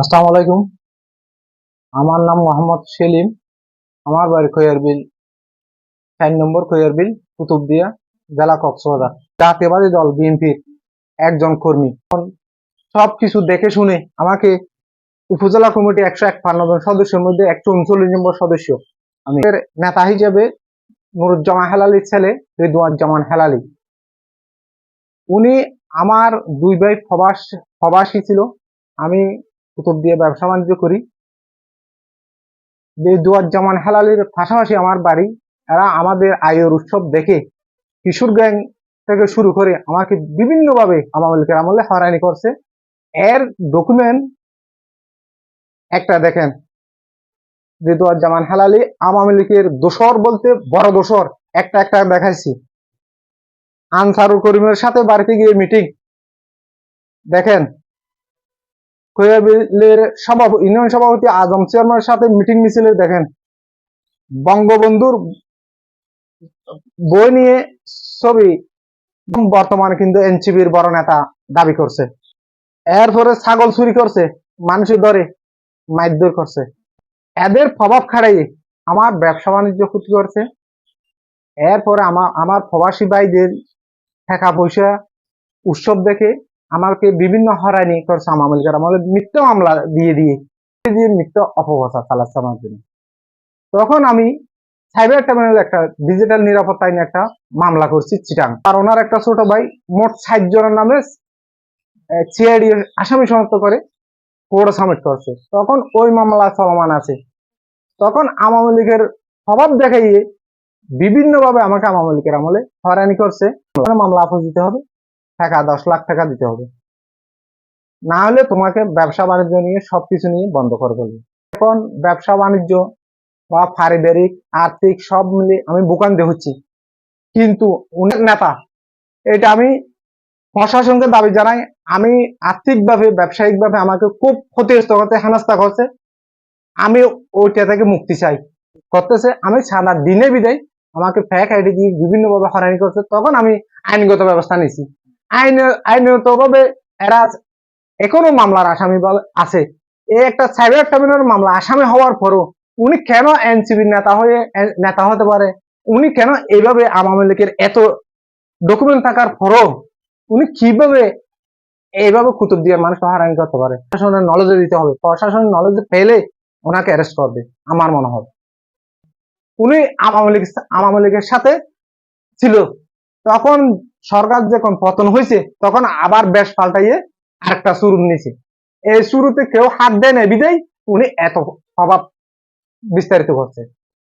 আসসালামু আলাইকুম। আমার নাম মোহাম্মদ সেলিম। আমার বাড়ি খৈয়ারবিল চার নম্বর খৈয়ারবিল কুতুবদিয়া, জেলা কক্সবাজার। জাতীয়বাদী দল বিএনপির একজন কর্মী। সব কিছু দেখে শুনে আমাকে উপজেলা কমিটি একশো একান্ন জন সদস্যের মধ্যে একশো উনচল্লিশ নম্বর সদস্য। আমি নেতা হিসেবে নুরুজ্জামান হেলালির ছেলে রেদুয়াজ্জামান হেলালি। উনি আমার দুই ভাই ফবাস প্রবাসী ছিল। আমি কুতুব দিয়ে ব্যবসা বাণিজ্য করি। জামান হেলালির পাশাপাশি আমার বাড়ি, এরা আমাদের আয়ের উৎসব দেখে কিশোর গ্যাং থেকে শুরু করে আমাকে বিভিন্নভাবে আওয়ামী লীগের আমলে হয়রানি করছে। এর ডকুমেন্ট একটা দেখেন জামান হেলালি আওয়ামী লীগের দোসর বলতে বড় দোসর একটা একটা দেখাইছি। আনসারুল করিমের সাথে বাড়িতে গিয়ে মিটিং দেখেন কোয়াবিলের সভাপতি ইউনিয়ন সভাপতি আজম চেয়ারম্যানের সাথে মিটিং মিছিলে দেখেন। বঙ্গবন্ধুর বই নিয়ে ছবি বর্তমানে কিন্তু এনসিবির বড় নেতা দাবি করছে। এরপরে ছাগল চুরি করছে মানুষের দরে মারধর করছে। এদের প্রভাব খাড়াই আমার ব্যবসা বাণিজ্য ক্ষতি করছে। এরপরে আমার আমার প্রবাসী ভাইদের টাকা পয়সা উৎসব দেখে আমাকে বিভিন্ন হরানি করছে আওয়ামী লীগের মিথ্যা মামলা দিয়ে দিয়ে দিয়ে মিথ্যা অপপ্রচার চালাচ্ছে আমার জন্য। তখন আমি সাইবার ট্রাইব্যুনাল একটা ডিজিটাল নিরাপত্তা আইনে একটা মামলা করছি চিটাং। আর ওনার একটা ছোট ভাই, মোট ষাট জনের নামে সিআইডি আসামি শনাক্ত করে কোর্ট সাবমিট করছে। তখন ওই মামলা চলমান আছে। তখন আওয়ামী লীগের স্বভাব দেখাইয়ে বিভিন্নভাবে আমাকে আওয়ামী লীগের আমলে হয়রানি করছে। মামলা আপস দিতে হবে। টাকা, দশ লাখ টাকা দিতে হবে। না হলে তোমাকে ব্যবসা বাণিজ্য নিয়ে সবকিছু নিয়ে বন্ধ করে ফেলবে। এখন ব্যবসা বাণিজ্য বা পারিবারিক, আর্থিক সব মিলে আমি বোকান্তে হচ্ছি। কিন্তু উনার নেতা, এটা আমি প্রশাসনকে দাবি জানাই, আমি আর্থিকভাবে, ব্যবসায়িকভাবে আমাকে খুব ক্ষতিগ্রস্ত করতে, হেনস্থা করছে। আমি ওইটা থেকে মুক্তি চাই। করতেছে, আমি সারা দিনে বিদায় আমাকে ফ্যাক আইডি দিয়ে বিভিন্নভাবে হয়রানি করছে। তখন আমি আইনগত ব্যবস্থা নিয়েছি আইন আইনগতভাবে এরা এখনও মামলার আসামি আছে। এই একটা সাইবার ট্রাইব্যুনাল মামলা, আসামি হওয়ার পরও উনি কেন এনসিবির নেতা হয়ে নেতা হতে পারে? উনি কেন এইভাবে আওয়ামী লীগের এত ডকুমেন্ট থাকার পরও উনি কীভাবে এইভাবে কুতুব দিয়ে মানুষ হয়রানি করতে পারে? প্রশাসনের নলেজে দিতে হবে। প্রশাসনের নলেজে পেলে ওনাকে অ্যারেস্ট করবে, আমার মনে হয়। উনি আওয়ামী লীগ, আওয়ামী লীগের সাথে ছিল। তখন সরকার যখন পতন হয়েছে তখন আবার বেশ পাল্টাইয়ে আরেকটা শুরু নিয়েছে এই শুরুতে কেউ হাত দেয় না বিদায় উনি এত অভাব বিস্তারিত করছে।